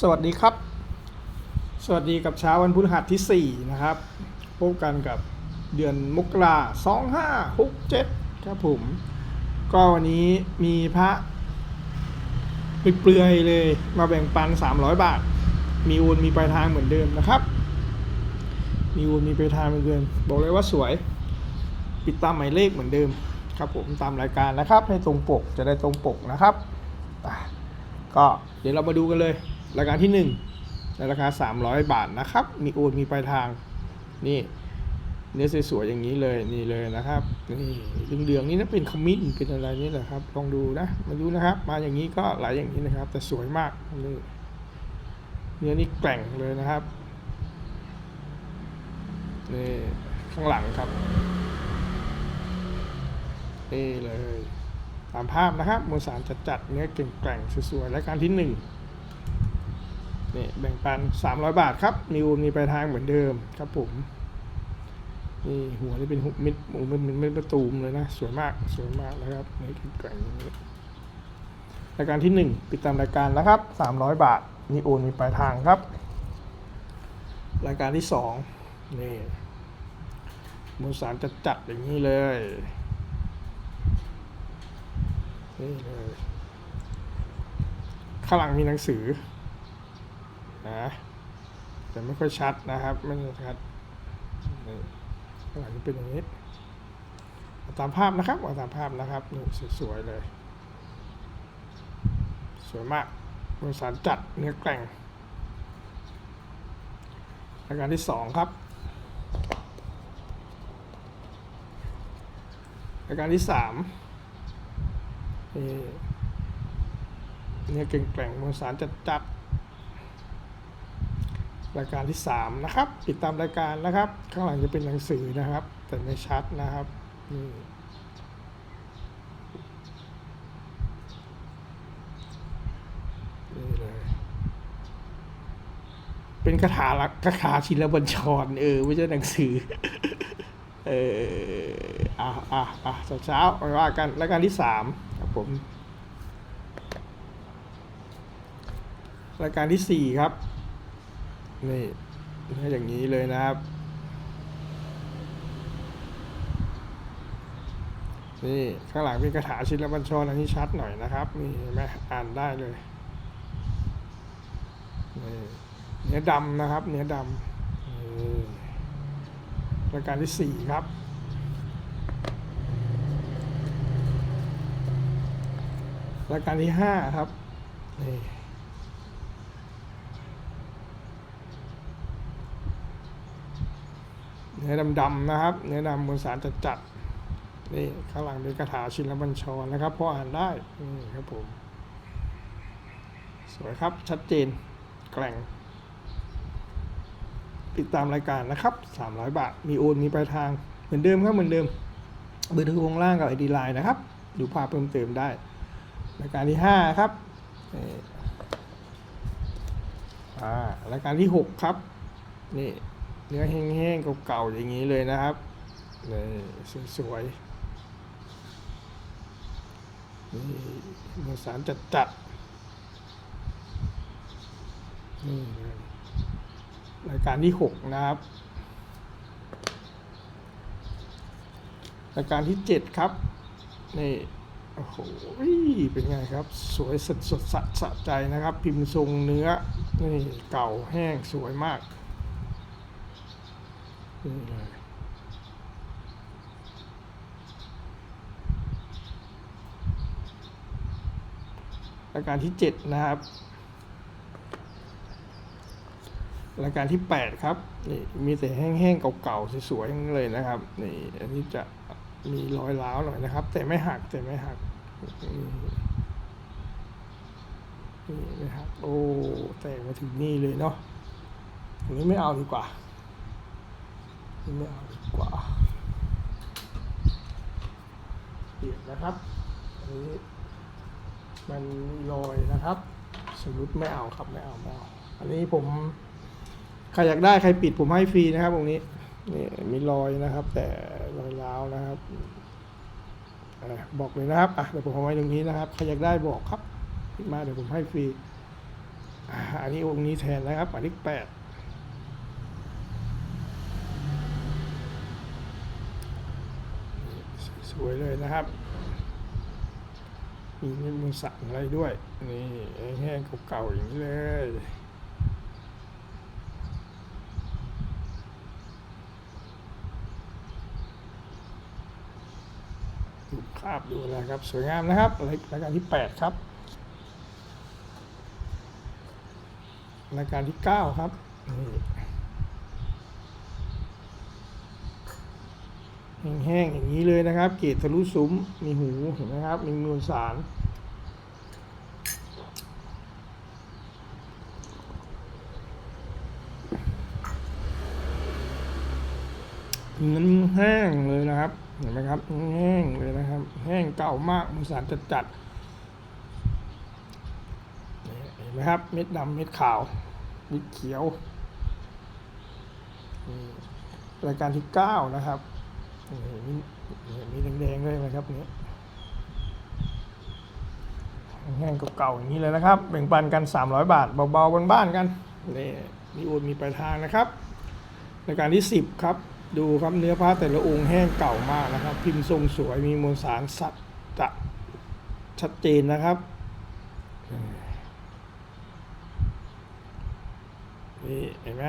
สวัสดีครับ สวัสดีกับเช้าวันพฤหัสที่4นะครับ พบกันกับเดือนมกราสองห้าหกเจ็ดครับผม ก็วันนี้มีพระเปลือยเลยมาแบ่งปัน 300 บาท มีโอนมีปลายทางเหมือนเดิมนะครับ มีโอนมีปลายทางเหมือนเดิม บอกเลยว่าสวย ปิดตามหมายเลขเหมือนเดิมครับผมตามรายการนะครับ ให้ตรงปกจะได้ตรงปกนะครับ ก็เดี๋ยวเรามาดูกันเลย รายการที่ 1 ในราคา 300 บาทนะครับ มีโอนมีปลายทาง นี่ เนื้อสวยๆอย่างนี้เลยนี่เลยนะครับนี่เหลืองๆนี่นะเป็นขมิ้นเป็นอะไรนี่แหละครับลองดูนะมาดูนะครับ มาอย่างนี้ก็หลายอย่างนี้นะครับ แต่สวยมากนี่เนื้อนี่แกร่งเลยนะครับนี่ข้างหลังครับนี่เลยตามภาพนะครับมวลสารจัดจัดๆเนื้อเก่งแกร่งสวยๆรายการที่หนึ่ง นี่แบ่งปัน 300 บาทครับ มีโอนมีปลายทางเหมือนเดิมครับผม นี่หัวนี่เป็นหุบมิดหมูเป็นเป็นเป็นประตูมเลยนะ สวยมากสวยมากนะครับนื้อเก่งแกร่งรายการที่หนึ่งติดตามรายการนะครับ 300 บาท มีโอนมีปลายทางครับ รายการที่สองนี่มวลสารจัดจัดอย่างนี้เลยนี่เลยข้างหลังมีหนังสือ นะแต่ไม่ค่อยชัดนะครับ ไม่ค่อยชัดนี่ข้างหลังจะเป็นอย่างนี้าตามภาพนะครับเอาตามภาพนะครับนี่สวยๆเลย สวยมากบริสารจัดเนื้อแกร่งราการที่สองครับราการที่สามนี่เนี่ยเก่งแกร่งมวลสารจัดจัด รายการที่สามนะครับ ติดตามรายการนะครับ ข้างหลังจะเป็นหนังสือนะครับ แต่ไม่ชัดนะครับนี่นี่เลยเป็นคาถาลักคาถาชินบัญชรเออ ไม่ใช่หนังสือ เอออะอะอะเช้าเช้าๆไปว่ากันรายการที่สามครับผม รายการที่สี่ครับ นี่นี่อย่างนี้เลยนะครับ นี่ข้างหลังเป็นคาถาชินบัญชรอันนี้ชัดหน่อยนะครับ นี่เห็นไหมอ่านได้เลยนี่เนื้อดำนะครับ เนื้อดำนี่รายการที่สี่ครับรายการที่ห้าครับนี่ เนื้อดำๆนะครับ เนื้อดำมวลสารจัดๆนี่ข้างหลังเป็นคาถาชินบัญชรนะครับพราะอ่านได้นี่ครับผม สวยครับชัดเจนแกร่ง ติดตามรายการนะครับ 300 บาท มีโอนมีปลายทางเหมือนเดิมครับเหมือนเดิมเบอร์โทรข้างล่างกับไอดีไลน์นะครับ ดูภาพเพิ่มเติมได้รายการที่ 5 ครับอ่ารายการที่ 6 ครับ นี่ เนื้อแห้งๆเก่าๆอย่างนี้เลยนะครับนี่สวยๆนี่มวลสารจัดๆนี่รายการที่หกนะครับ รายการที่เจ็ดครับนี่โอ้โหเป็นไงครับ สวยสดสดสะใจนะครับ พิมพ์ทรงเนื้อ นี่เก่าแห้งสวยมาก นี่เลยรายการที่เจ็ดนะครับ รายการที่ 8 ครับ นี่มีแต่แห้งๆเก่าๆสวยๆทั้งเลยนะครับ นี่อันนี้จะมีรอยร้าวหน่อยนะครับ แต่ไม่หักแต่ไม่หักนี่นี่ไม่หักโอ้ แตกมาถึงนี่เลยเนาะอันนี้ไม่เอาดีกว่า ไม่เอาดีกว่าเปลี่ยนนะครับอันนี้มันมีรอยนะครับสมมติไม่เอาครับไม่เอาไม่เอาอันนี้ผมใครอยากได้ใครปิดผมให้ฟรีนะครับตรงนี้นี่มีรอยนะครับ แต่รอยร้าวนะครับอบอกเลยนะครับอะเดี๋ยวผมเอาไว้ตรงนี้นะครับใครอยากได้บอกครับปิดมาเดี๋ยวผมให้ฟรีอันนี้องค์นี้แทนนะครับหมายเลขแปดส วยเลยนะครับ มีมือสั่นอะไรด้วย นี่แห้งๆเก่าๆอย่างนี้เลยดูภาพดูอะไรครับ สวยงามนะครับรายรายการที่ 8 ครับรายการที่ 9 ครับนี่ แห้งๆอย่างนี้เลยนะครับ เกตทะลุซุ้มมีหูเห็นไหมครับ มีมวลสารเงินแห้งเลยนะครับ เห็นไหมครับ แห้งเลยนะครับ แห้งเก่ามากมวลสารจัดจัดเห็นไหมครับ เม็ดดำเม็ดขาวเม็ดเขียวรายการที่เก้านะครับ นี่มีมีแดงๆด้วยไหมครับนี่แห้งเก่าๆอย่างนี้เลยนะครับแบ่งปันกัน 300 บาทเบาๆบ้านๆกันนี่มีโอนมีปลายทางนะครับรายการที่ 10 ครับ ดูครับเนื้อผ้าแต่ละองค์แห้งเก่ามากนะครับ พิมพ์ทรงสวยมีมวลสารสัตจะชัดเจนนะครับนี่เห็นไหม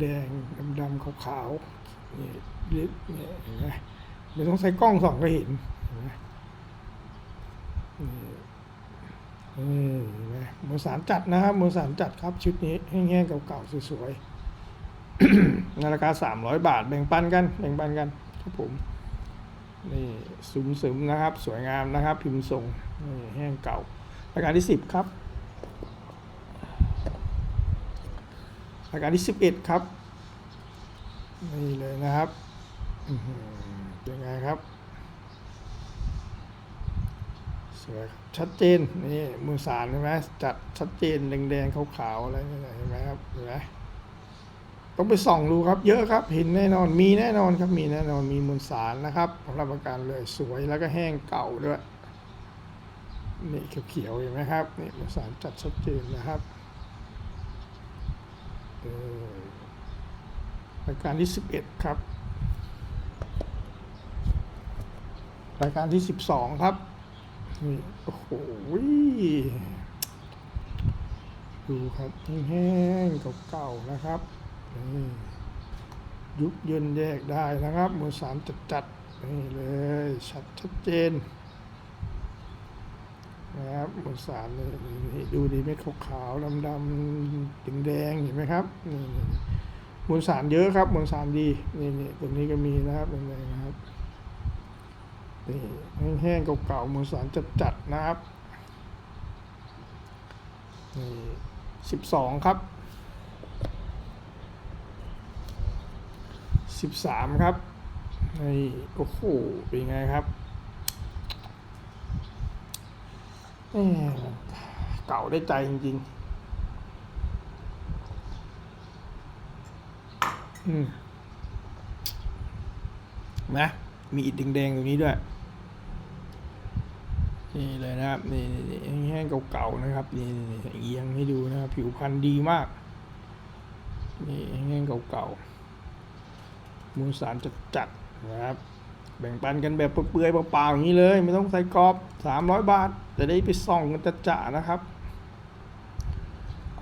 แดงๆดำๆขาวๆ นี่ลิบนี่เห็นไหมไม่ต้องใช้กล้องส่องก็เห็นเห็นไหมเห็นไหมมวลสารจัดนะครับมวลสารจัดครับ ชุดนี้แห้งๆเก่าๆสวยๆในราคาสามร้อยบาทแบ่งปันกันแบ่งปันกันครับผมนี่สุมซึมๆนะครับ สวยงามนะครับ พิมพ์ทรงนี่แห้งเก่ารายการที่สิบครับรายการที่สิบเอ็ดครับ นี่เลยนะครับอื้อหือเป็นไงครับ สวยชัดเจนนี่มือสารใช่ไหมจัดชัดเจนแดงๆขาวๆอะไรนี่เห็นไหมครับเห็นไหมต้องไปส่องดูครับ เยอะครับเห็นแน่นอนมีแน่นอนครับมีแน่นอนมีมวลสารนะครับรับประกันเลยสวยแล้วก็แห้งเก่าด้วยนี่เขียวๆเห็นไหมครับนี่มวลสารจัดชัดเจนนะครับเออ รายการที่ 11 ครับ รายการที่ 12 ครับนี่โอ้โหดูครับแห้งๆเก่าๆนะครับนี่ยุบเย็นแยกได้นะครับมวลสารจัดๆนี่เลย ชัดชัดเจนนะครับมวลสารนี่นี่ดูดีเม็ดขาวๆดำๆแดงๆเห็นไหมครับนี่ มวลสารเยอะครับมวลสารดีนี่นี่ตรงนี้ก็มีนะครับแดงนะครับนี่แห้งๆเก่าๆมวลสารจัดๆนะครับนี่สิบสองครับสิบสามครับนี่โอ้โหเป็นไงครับเก่าได้ใจจริงๆ อืม นะมีอิฐแดงๆตรงนี้ด้วย นี่เลยนะครับ นี่นี่นี่แห้งเก่าๆนะครับ นี่นี่เอียงให้ดูนะครับ ผิวพรรณดีมาก นี่แห้งเก่าๆมูลสารจัดๆนะครับ แบ่งปันกันแบบเปลือยๆเปล่าๆอย่างนี้เลย ไม่ต้องใส่กรอบ 300 บาท จะได้ไปส่องกันจัดจ่านะครับ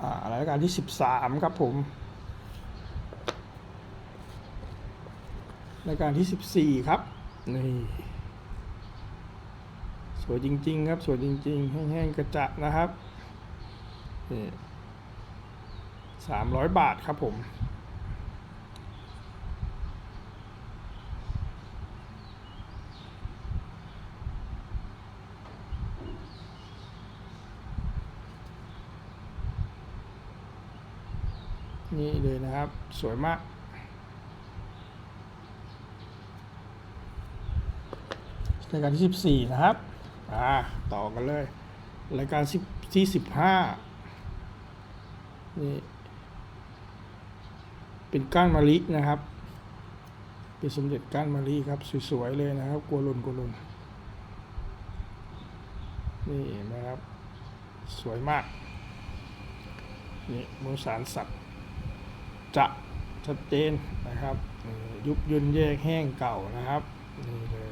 อ่า รายการที่ 13 ครับผม รายการที่ 14 ครับ นี่ สวยจริง ๆ ครับ สวยจริง ๆ แห้งๆกระจะนะครับนี่300บาทครับผมนี่เลยนะครับ สวยมาก รายการที่ 14 นะครับ อ่า ต่อกันเลย รายการที่ 15 นี่ เป็นก้านมะลินะครับ เป็นสมเด็จก้านมะลิครับ สวย ๆ เลยนะครับ กัวหลุนกัวหลุนนี่นะครับ สวยมาก นี่มวลสารสัตว์ จะชัดเจนนะครับ ยุบย่นแยกแห้งเก่านะครับ นี่เลย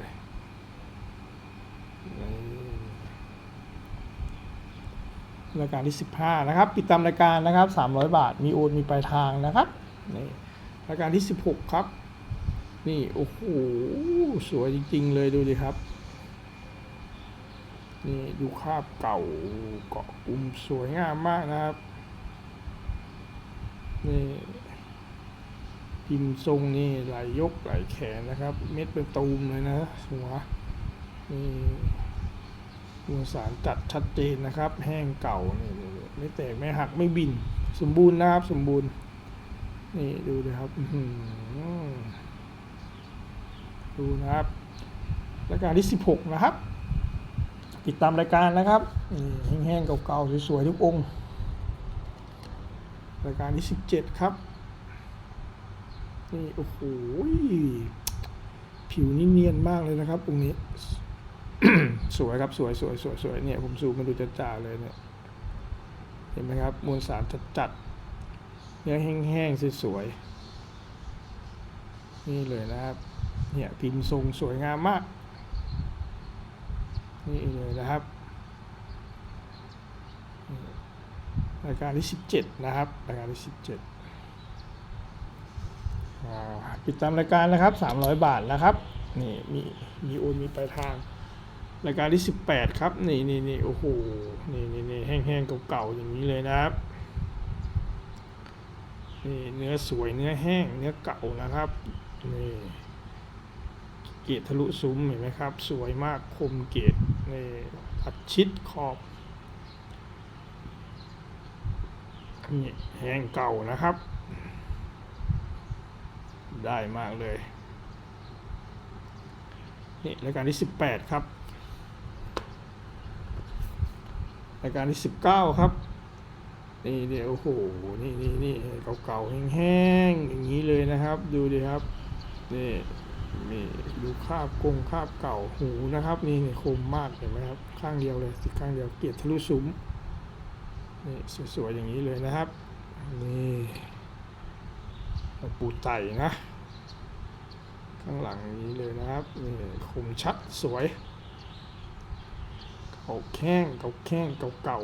รายการที่ 15 นะครับ ปิดตามรายการนะครับ 300 บาท มีโอนมีปลายทางนะครับนี่รายการที่ 16 ครับ นี่ โอ้โห สวยจริง ๆ เลยดูดิครับ นี่ดูคาบเก่าเกาะกลุ่มสวยงามมากนะครับ นี่พิมพ์ทรงนี่ไหลยกไหลแขนนะครับ เม็ดเป็นตูมเลยนะหัว นี่มวสารจัดชัดเจนนะครับ แห้งเก่านี่ไม่แตกไม่หักไม่บิน สมบูรณ์นะครับ สมบูรณ์ นี่ดูเลยครับดูนะครับรายการที่ 16 นะครับ ติดตามรายการนะครับนี่แห้งๆเก่าๆสวยๆทุกองค์รายการที่ 17 ครับนี่โอ้โหผิวนี่เนียนมากเลยนะครับตรงนี้ สวยครับสวยสวยสวยสวยเนี่ยผมซูมมาดูจัดๆเลยเนี่ยเห็นไหมครับมวลสารจัดๆเนื้อแห้งๆสวยๆนี่เลยนะครับเนี่ยพิมพ์ทรงสวยงามมาก นี่เลยนะครับรายการที่ 17 นะครับรายการที่ 17อ่าติดตามรายการนะครับ 300 บาทนะครับนี่มีมีโอนมีปลายทาง รายการที่ 18 ครับ นี่นี่นี่โอ้โห นี่นี่นี่แห้งๆเก่าๆอย่างนี้เลยนะครับ นี่เนื้อสวยเนื้อแห้งเนื้อเก่านะครับ นี่เกตทะลุซุ้มเห็นไหมครับ สวยมากคมเกตนี่อัดชิดขอบ นี่แห้งเก่านะครับ ได้มากเลยนี่รายการที่ 18 ครับ รายการที่19ครับ นี่เดี๋ยวโอ้โห นี่นี่นี่เก่าๆแห้งๆอย่างนี้เลยนะครับ ดูดิครับ นี่นี่ดูคาบกงคาบเก่าหูนะครับ นี่นี่คมมากเห็นไหมครับ ข้างเดียวเลยสิข้างเดียวเกียรติทะลุซุ้มนี่สวยๆอย่างนี้เลยนะครับ นี่ปูไต่นะ ข้างหลังนี้เลยนะครับนี่คมชัดสวยาแข้งเก่าแข้งเก่าเก่า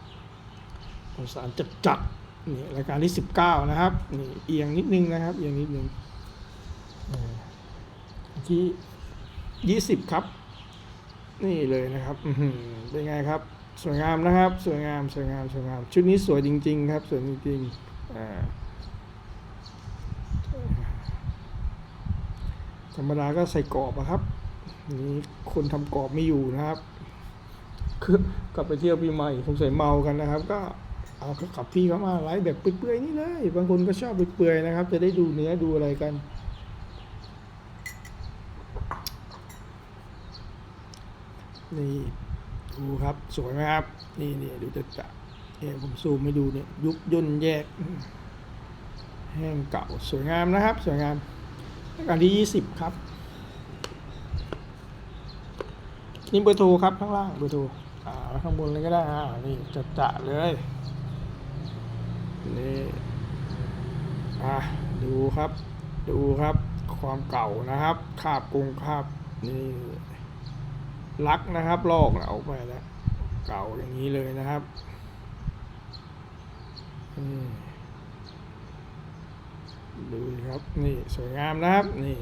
ๆองศาจัดจัดนี่รายการที่ 19 นะครับนี่เอียงนิดนึงนะครับ เอียงนิดนึงที่ยี่สิบครับ นี่เลยนะครับอื้อหือเป็นไงครับ สวยงามนะครับ สวยงามสวยงามสวยงาม ชุดนี้สวยจริง ๆ ครับ สวยจริงๆอ่าธรรมดาก็ใส่กรอบอะครับ นี่คนทำกรอบไม่อยู่นะครับ กลับไปเที่ยวปีใหม่คงใส่เมากันนะครับ ก็เอาขับพี่เขามาไลฟ์แบบเปื่อยๆนี่เลย บางคนก็ชอบเปื่อยๆนะครับ จะได้ดูเนื้อดูอะไรกัน นี่ดูครับ สวยไหมครับ นี่นี่ดูจะจะเนี่ยผมซูมให้ดูเนี่ยยุบย่นแยก แห้งเก่าสวยงามนะครับ สวยงามรายการที่ยี่สิบครับ นี่เบอร์โทรครับข้างล่างเบอร์โทรอ่าข้างบนเลยก็ได้อ่านี่จะจะเลยนี่อะดูครับ ดูครับ ความเก่านะครับคาบกงคาบนี่ลักนะครับ ลอกออกไปแล้ว เก่าอย่างนี้เลยนะครับดูครับ นี่สวยงามนะครับ นี่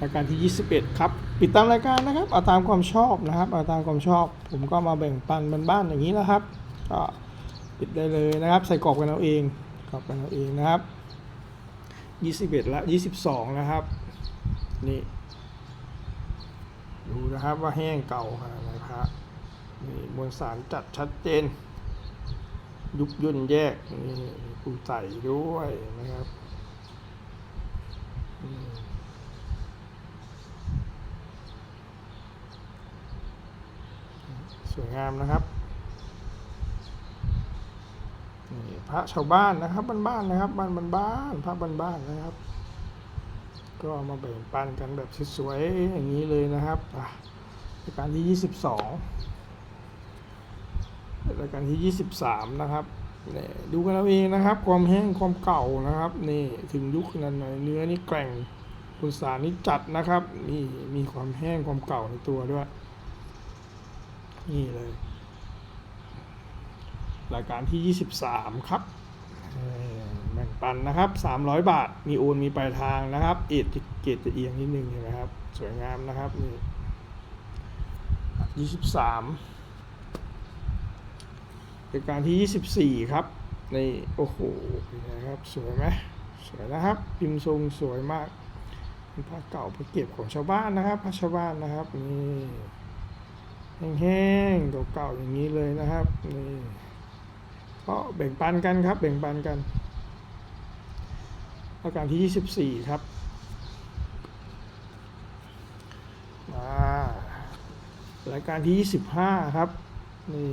รายการที่ 21 ครับ ปิดตามรายการนะครับ เอาตามความชอบนะครับ เอาตามความชอบ ผมก็มาแบ่งปันบ้านๆอย่างนี้นะครับ ก็ปิดได้เลยนะครับ ใส่กรอบกันเอาเองกรอบกันเอาเองนะครับ 21 และ 22 นะครับ นี่ ดูนะครับว่าแห้งเก่าขนาดไหนพระนี่มวลสารจัดชัดเจน ยุบย่นแยก นี่ปูใส่ด้วยนะครับ อืม สวยงามนะครับนี่พระชาวบ้านนะครับบ้านๆนะครับบ้านบ้านๆพระบ้านๆนะครับ ก็มาแบ่งปันกันแบบสวยๆอย่างนี้เลยนะครับรายการที่ 22รายการที่ 23 นะครับนี่ดูกันเอาเองนะครับ ความแห้งความเก่านะครับนี่ถึงยุคนาดไหนเนื้อนี่แกร่งคุณสารนี่จัดนะครับนี่มีความแห้งความเก่าในตัวด้วย นี่เลยรายการที่ 23 ครับเอ่อแบ่งปันนะครับ 300 บาท มีโอนมีปลายทางนะครับ เอดเกรดจะเอียงนิดนึงเห็นไหมครับ สวยงามนะครับนี่ 23รายการที่ 24 ครับนี่โอ้โหเป็นไงครับ สวยไหมสวยนะครับ พิมพ์ทรงสวยมากเป็นผ้าเก่าผ้าเก็บของชาวบ้านนะครับผ้าชาวบ้านนะครับนี่ แห้งๆเก่าๆอย่างนี้เลยนะครับนี่ก็แบ่งปันกันครับ แบ่งปันกันรายการที่ 24 ครับมารายการที่ 25 ครับ นี่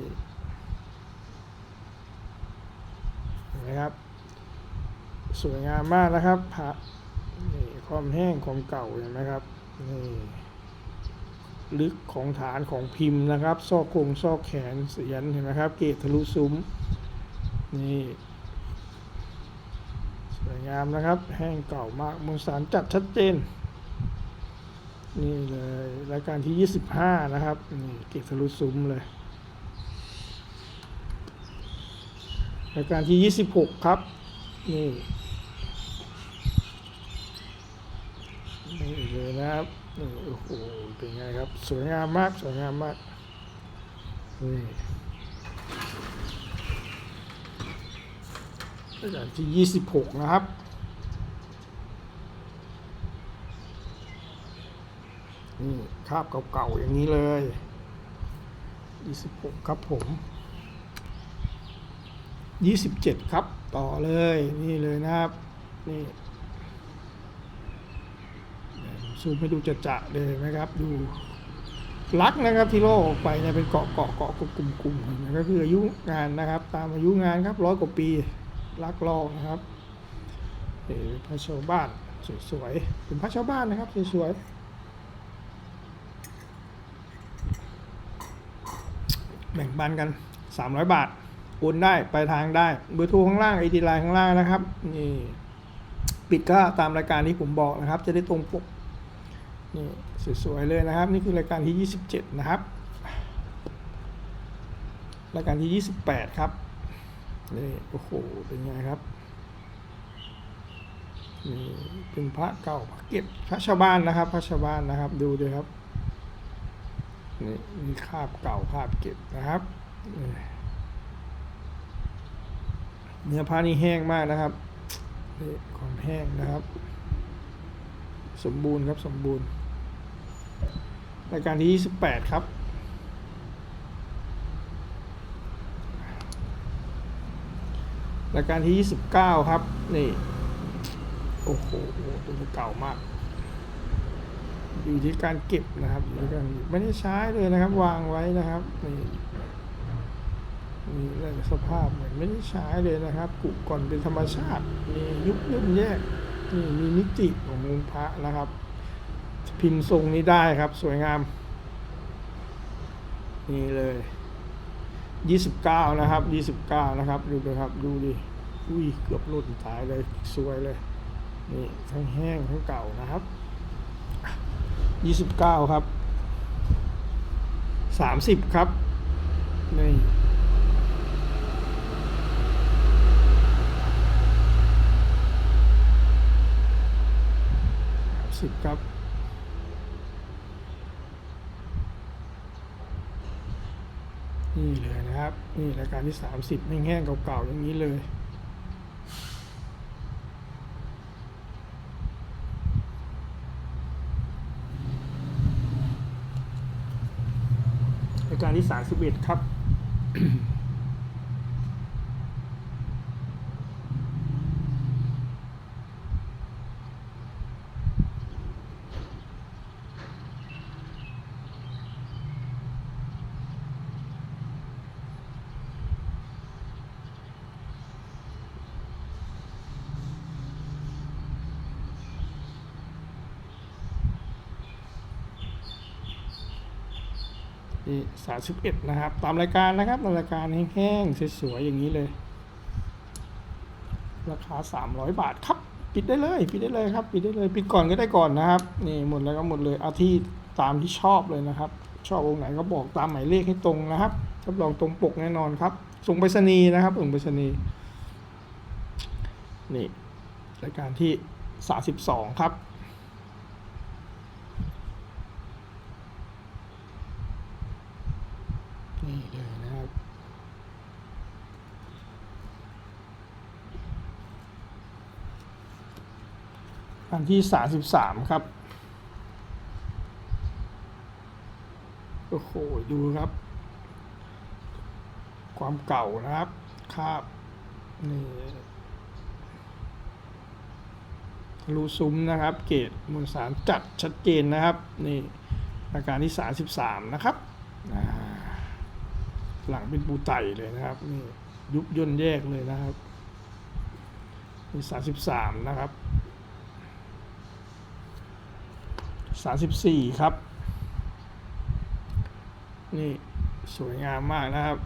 เห็นไหมครับ สวยงามมากนะครับพระนี่ความแห้งความเก่าเห็นไหมครับ นี่ ลึกของฐานของพิมพ์นะครับซอกโครงซอกแขนเสียนเห็นไหมครับ เกตทะลุซุ้มนี่สวยงามนะครับ แห้งเก่ามากมวลสารจัดชัดเจน นี่เลยรายการที่ 25 นะครับนี่เกตทะลุซุ้มเลยรายการที่ 26 ครับนี่นี่เลยนะครับ นี่โอ้โหเป็นไงครับ สวยงามมาก สวยงามมาก นี่รายการที่ 26 นะครับนี่คาบเก่าๆอย่างนี้เลย 26 ครับผม 27 ครับต่อเลยนี่เลยนะครับ นี่ ซูมให้ดูจะจะเลยนะครับดูลักนะครับที่โลกออกไปเนี่ยเป็นเกาะเกาะเกาะกลุ่มกลุ่มก็คืออายุงานนะครับ ตามอายุงานครับร้อยกว่าปีลักลอกนะครับเอ่อพระชาวบ้านสวยๆเป็นพระชาวบ้านนะครับสวยๆแบ่งปันกัน 300 บาทโอนได้ไปทางได้เบอร์โทรข้างล่างไอดีไลน์ข้างล่างนะครับนี่ปิดก็ตามรายการที่ผมบอกนะครับ จะได้ตรงปก นี่สวยๆเลยนะครับ นี่คือรายการที่ 27 นะครับ รายการที่ 28 ครับนี่โอ้โหเป็นไงครับนี่เป็นพระเก่าพระเก็บพระชาวบ้านนะครับ พระชาวบ้านนะครับ ดูด้วยครับนี่มีคาบเก่าคาบเก็บนะครับเนื้อผ้านี่แห้งมากนะครับนี่ความแห้งนะครับ สมบูรณ์ครับสมบูรณ์ รายการที่ 28 ครับ รายการที่ 29 ครับ นี่ โอ้โห ตัวเก่ามาก อยู่ที่การเก็บนะครับอยู่ที่การไม่ได้ใช้เลยนะครับ วางไว้นะครับ นี่นี่เลสภาพเหมือนไม่ได้ใช้เลยนะครับกุก่อนเป็นธรรมชาติ มียุบย่นแยกนี่มีมิติขององค์พระนะครับ พิมพ์ทรงนี้ได้ครับ สวยงาม นี่เลยยี่สิบเก้านะครับยี่สิบเก้านะครับ ดูเลยครับ ดูดิ อุ้ย เกือบหลุดตายเลย สวยเลย นี่ ทั้งแห้ง ทั้งเก่านะครับยี่สิบเก้าครับสามสิบครับ นี่ สิบครับ นี่เลย นี่รายการที่สามสิบแห้งๆเก่าๆอย่างนี้เลย รายการที่สามสิบเอ็ดครับ รนี่สามสิบเอ็ดนะครับ ตามรายการนะครับรายการแห้งๆสวยๆอย่างนี้เลย ราคาสามร้อยบาทครับ ปิดได้เลย ปิดได้เลยครับ ปิดได้เลย ปิดก่อนก็ได้ก่อนนะครับ นี่หมดแล้วก็หมดเลยเอาที่ตามที่ชอบเลยนะครับ ชอบองค์ไหนก็บอกตามหมายเลขให้ตรงนะครับรับรองตรงปกแน่นอนครับ ส่งไปรษณีย์นะครับส่งไปรษณีย์นี่รายการที่สาสิบสองครับ นี่เลยนะครับ อันที่สามสิบสามครับ โอ้โห ดูครับ ความเก่านะครับคาบนี่ทะลุซุ้มนะครับ เกรดมวลสารจัดชัดเจนนะครับ นี่อาการที่33นะครับ หลังเป็นปูไตเลยนะครับนี่ยุบย่นแยกเลยนะครับนี่33นะครับ 34 ครับ นี่สวยงามมากนะครับ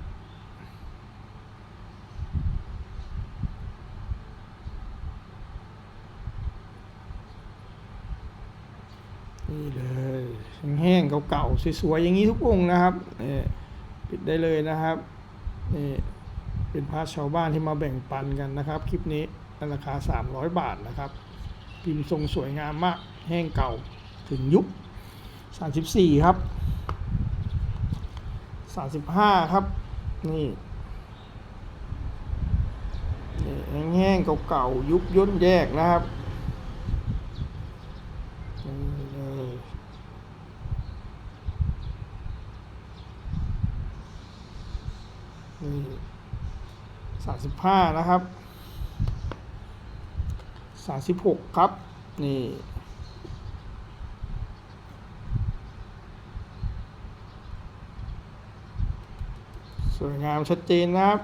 นี่เลยแห้งๆเก่าๆสวยๆอย่างนี้ทุกองค์นะครับนี่ปิดได้เลยนะครับนี่เป็นพระชาวบ้านที่มาแบ่งปันกันนะครับ คลิปนี้ในราคา 300 บาทนะครับพิมพ์ทรงสวยงามมาก แห้งเก่า ถึงยุค 34 ครับ 35 ครับ นี่นแห้งๆเก่าๆยุบย่นแยกนะครับนี่เลยนี่35นะครับ36ครับ นี่ วยงามชัดเจนนะครับ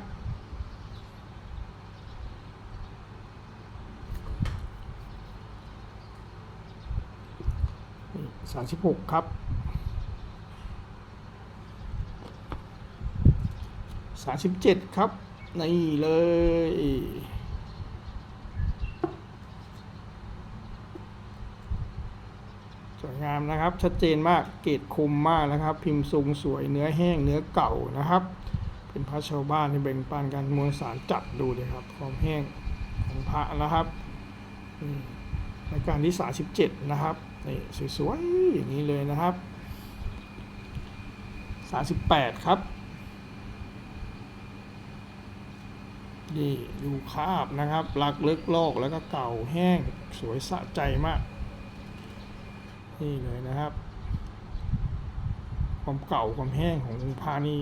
สามสิบหกครับ สามสิบเจ็ดครับ นี่เลยสวยงามนะครับ ชัดเจนมาก เกรดคมมากนะครับ พิมพ์ทรงสวยเนื้อแห้งเนื้อเก่านะครับ เป็นพระชาวบ้านที่แบ่งปันกันมวลสารจัดดูเลยครับ ความแห้งของพระนะครับรายการที่37นะครับนี่สวยๆอย่างนี้เลยนะครับ38ครับนี่ดูคาบนะครับลักเลิกลอกแล้วก็เก่าแห้งสวยสะใจมาก นี่เลยนะครับ ความเก่าความแห้งขององค์พระนี่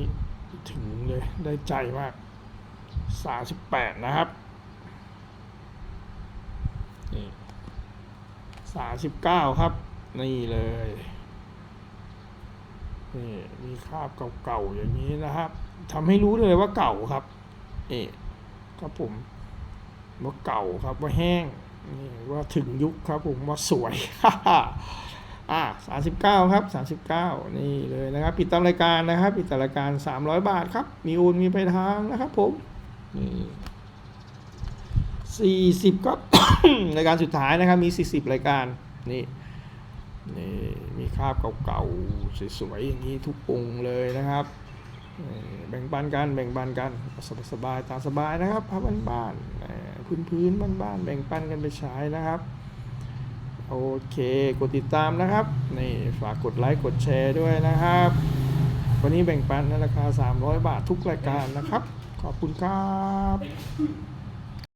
ถึงเลยได้ใจมาก 38 นะครับนี่39 ครับ นี่เลยนี่มีคราบเก่าๆอย่างนี้นะครับทำให้รู้เลยว่าเก่าครับนี่ครับผมว่าเก่าครับว่าแห้งนี่ว่าถึงยุคครับผมว่าสวย อ่าสามสิบเก้าครับสามสิบเก้านี่เลยนะครับ ปิดตามรายการนะครับ ปิดตามรายการสามร้อยบาทครับ มีโอนมีไปทางนะครับผมนี่สี่สิบครับรายการสุดท้ายนะครับ มีสี่สิบรายการนี่นี่มีคราบเก่าๆสวยๆอย่างนี้ทุกองเลยนะครับแบ่งปันกันแบ่งปันกันสบายๆตามสบายนะครับพับบ้านๆพื้นๆบ้านๆแบ่งปันกันไปใช้นะครับ โอเคกดติดตามนะครับนี่ฝากกดไลค์กดแชร์ด้วยนะครับ วันนี้แบ่งปันในราคา 300 บาททุกรายการนะครับ ขอบคุณครับ